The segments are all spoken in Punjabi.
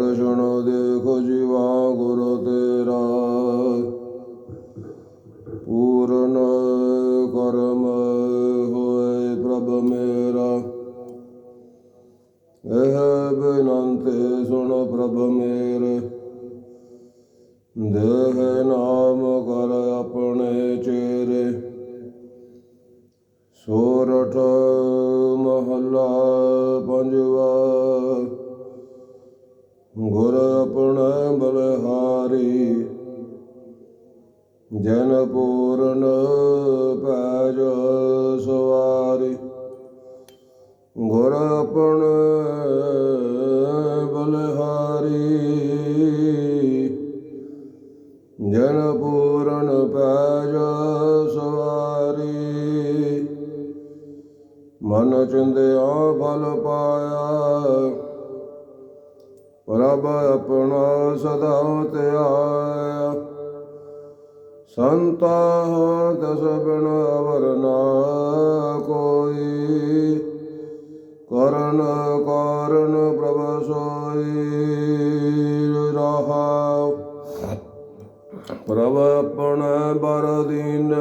ਦਰਸ਼ਨ ਦੇਖੋ ਜੀਵਾ ਗੁਰੂ ਤੇਰਾ। ਪੂਰਨ ਕਰਮ ਹੋਏ ਪ੍ਰਭ ਮੇਰਾ। ਇਹ ਬਿਨੰਤੇ ਸੁਣ ਪ੍ਰਭ ਮੇਰੇ। ਦੇਹ ਨਾਮ ਕਰ ਆਪਣੇ ਚੇਰੇ। ਸੋਰਠ ਮਹੱਲਾ ਪੰਜਵਾ। ਗੁਰ ਆਪਣਾ ਬਲਹਾਰੀ, ਜਨ ਪੂਰਨ ਪੈਜ ਸਵਾਰੀ। ਗੁਰ ਆਪਣ ਬਲਹਾਰੀ, ਜਨ ਪੂਰਨ ਪੈਜ ਸਵਾਰੀ। ਮਨ ਚਿੰਦਿਆ ਫਲ ਪਾਇਆ ਪ੍ਰਭ ਆਪਣਾ ਸਦਾ ਧਿਆਇਆ। ਸੰਤਾ ਦਸ ਬਿਨ ਅਵਰ ਕੋਈ। ਕਰਨ ਕਾਰਨ ਪ੍ਰਭ ਸੋਈ ਰਹਾ। ਪ੍ਰਭ ਆਪਣਾ ਬਰ ਦੀਨ।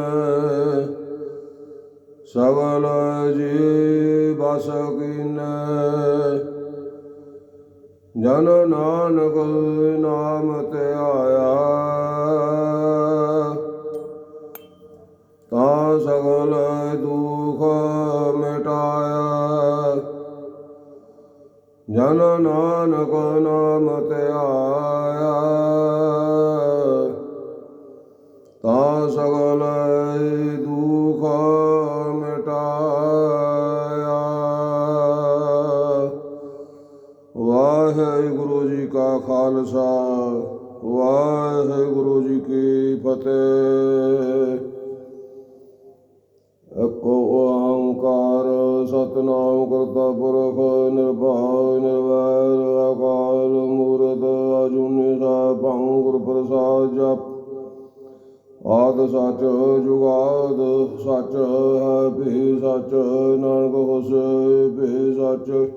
ਸਗਲ ਜੀ ਬਸ ਕੀਨ। ਜਨ ਨਾਨਕ ਨਾਮ ਤੇ ਆਇਆ। ਤਾ ਸਗਲ ਦੁਖ ਮਿਟਾਇਆ। ਜਨ ਨਾਨਕ ਨਾਮ ਤੇ ਆਇਆ। ਤਾ ਸਗਲ ਦੁਖ ਵਾਹਿਗੁਰੂ ਜੀ ਕਾ ਖਾਲਸਾ, ਵਾਹਿਗੁਰੂ ਜੀ ਕੀ ਫਤਿਹ। ਇਕ ਓੰਕਾਰ ਸਤਨਾਮ ਕਰਤਾ ਪੁਰਖ, ਨਿਰਭਉ, ਨਿਰਵੈਰ, ਅਕਾਲ, ਮੂਰਤ, ਅਜੂਨੀ ਸਾਹਿਬੰ ਗੁਰ ਪ੍ਰਸਾਦ ਜਪ। ਆਦ ਸੱਚ ਜੁਗਾਦ ਸਚ ਹੈ, ਭੀ ਸੱਚ, ਨਾਨਕ ਹੋਸ, ਭੀ ਸੱਚ।